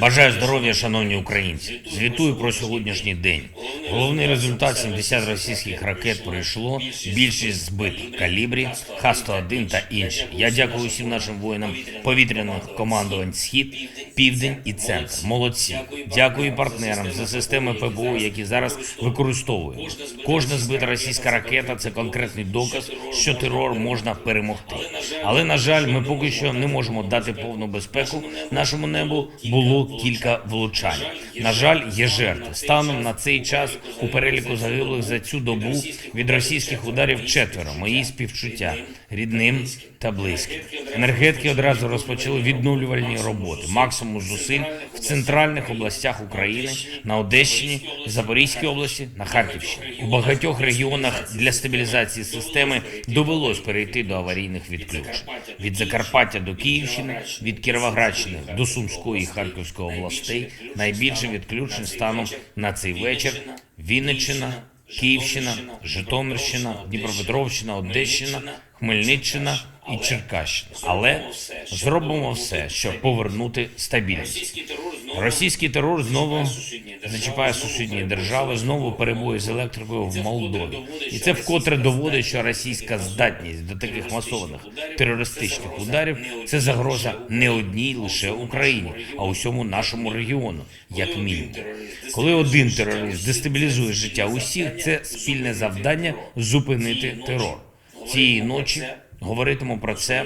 Бажаю здоров'я, шановні українці. Звітую про сьогоднішній день. Головний результат 70 російських ракет пройшло. Більшість збитих калібрі, Х-101 та інші. Я дякую всім нашим воїнам повітряних командувань Схід, Південь і Центр. Молодці. Дякую партнерам за системи ППО, які зараз використовуємо. Кожна збита російська ракета це конкретний доказ, що терор можна перемогти. Але на жаль, ми поки що не можемо дати повну безпеку нашому небу. Було кілька влучань. На жаль, є жертви. Станом на цей час у переліку загиблих за цю добу від російських ударів четверо. Мої співчуття рідним та близьким. Енергетики одразу розпочали відновлювальні роботи. Максимум зусиль в центральних областях України на Одещині, Запорізькій області, на Харківщині. У багатьох регіонах для стабілізації системи довелось перейти до аварійних відключень від Закарпаття до Київщини, від Кіровоградщини до Сумської і областей. Найбільше відключень станом на цей вечір Вінниччина, Київщина, Житомирщина, Дніпропетровщина, Одещина, Хмельниччина і Черкащина. Але зробимо все, щоб повернути стабільність. Російський терор знову зачіпає сусідні держави, знову перебої з електрикою в Молдові. І це вкотре доводить, що російська здатність до таких масованих терористичних ударів це загроза не одній лише Україні, а усьому нашому регіону, як мінімум. Коли один терорист дестабілізує життя усіх, це спільне завдання зупинити терор. Цієї ночі говоритиму про це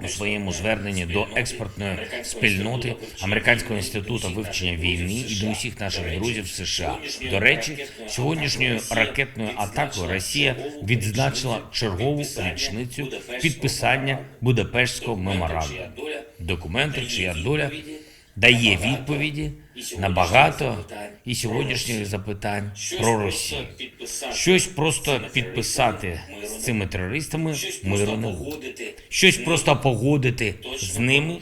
у своєму зверненні до експертної спільноти Американського інституту вивчення війни і до усіх наших друзів США. До речі, сьогоднішньою ракетною атакою Росія відзначила чергову річницю підписання Будапештського меморандуму. Документи, чия доля дає відповіді на багато і сьогоднішніх запитань про Росію. Щось просто підписати з цими терористами миру не буде. Щось просто погодити з ними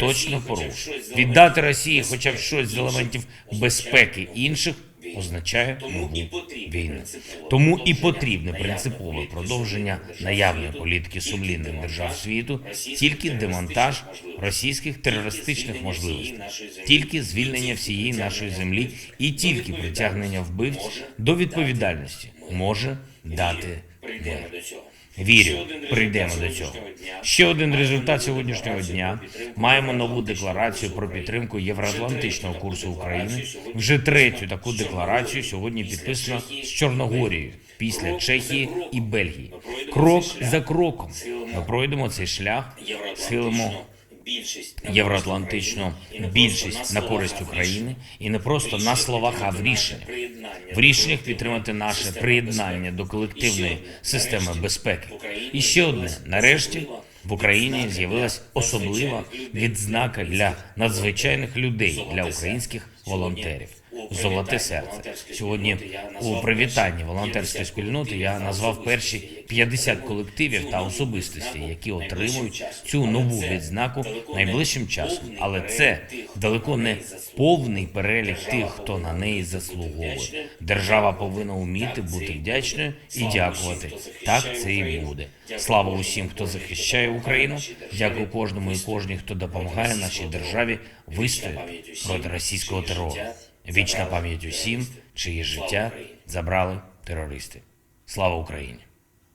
точно порушує. Віддати Росії хоча б щось з елементів безпеки. інших означає нову війну. Тому і потрібне принципове продовження наявної політики сумлінних держав світу, тільки демонтаж російських терористичних можливостей, тільки звільнення всієї нашої землі і тільки притягнення вбивць до відповідальності. може дати мир. Вірю, прийдемо до цього. Ще один результат сьогоднішнього дня. Маємо нову декларацію про підтримку євроатлантичного курсу України. Вже третю таку декларацію сьогодні підписано з Чорногорією після Чехії і Бельгії. Крок за кроком ми пройдемо цей шлях, схилимо євроатлантичну більшість на користь України і не просто на словах, а в рішеннях. В рішеннях підтримати наше приєднання до колективної системи безпеки. І ще одне нарешті. В Україні з'явилась особлива відзнака для надзвичайних людей для українських волонтерів. Золоте серце сьогодні у привітанні волонтерської спільноти я назвав перші 50 колективів та особистостей, які отримують цю нову відзнаку найближчим часом. Але це далеко не повний перелік тих, хто на неї заслуговує. Держава повинна вміти бути вдячною і дякувати. Так це і буде. Слава усім, хто захищає Україну. Дякую кожному і кожній, хто допомагає нашій державі вистояти проти російського терору. Вічна пам'ять усім, чиї життя забрали терористи. Слава Україні!